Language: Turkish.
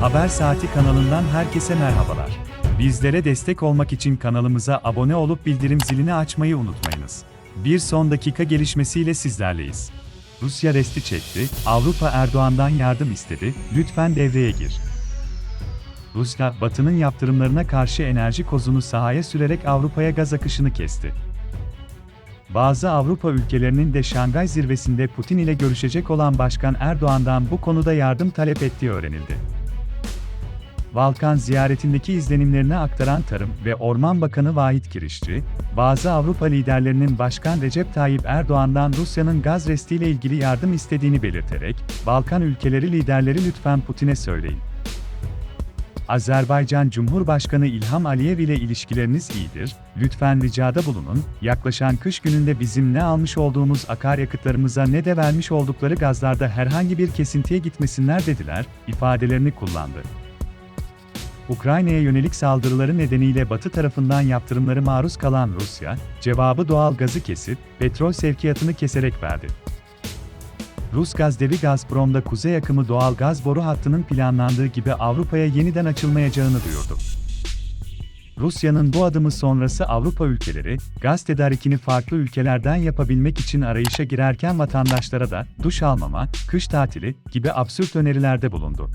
Haber Saati kanalından herkese merhabalar. Bizlere destek olmak için kanalımıza abone olup bildirim zilini açmayı unutmayınız. Bir son dakika gelişmesiyle sizlerleyiz. Rusya resti çekti, Avrupa Erdoğan'dan yardım istedi, lütfen devreye gir. Rusya, Batı'nın yaptırımlarına karşı enerji kozunu sahaya sürerek Avrupa'ya gaz akışını kesti. Bazı Avrupa ülkelerinin de Şangay zirvesinde Putin ile görüşecek olan Başkan Erdoğan'dan bu konuda yardım talep ettiği öğrenildi. Balkan ziyaretindeki izlenimlerini aktaran Tarım ve Orman Bakanı Vahit Kirişçi, bazı Avrupa liderlerinin Başkan Recep Tayyip Erdoğan'dan Rusya'nın gaz restiyle ilgili yardım istediğini belirterek, Balkan ülkeleri liderleri lütfen Putin'e söyleyin. Azerbaycan Cumhurbaşkanı İlham Aliyev ile ilişkileriniz iyidir, lütfen ricada bulunun, yaklaşan kış gününde bizim ne almış olduğumuz akaryakıtlarımıza ne de vermiş oldukları gazlarda herhangi bir kesintiye gitmesinler dediler, ifadelerini kullandı. Ukrayna'ya yönelik saldırıları nedeniyle Batı tarafından yaptırımları maruz kalan Rusya, cevabı doğal gazı kesip, petrol sevkiyatını keserek verdi. Rus gaz devi Gazprom'da kuzey akımı doğal gaz boru hattının planlandığı gibi Avrupa'ya yeniden açılmayacağını duyurdu. Rusya'nın bu adımı sonrası Avrupa ülkeleri, gaz tedarikini farklı ülkelerden yapabilmek için arayışa girerken vatandaşlara da duş almama, kış tatili gibi absürt önerilerde bulundu.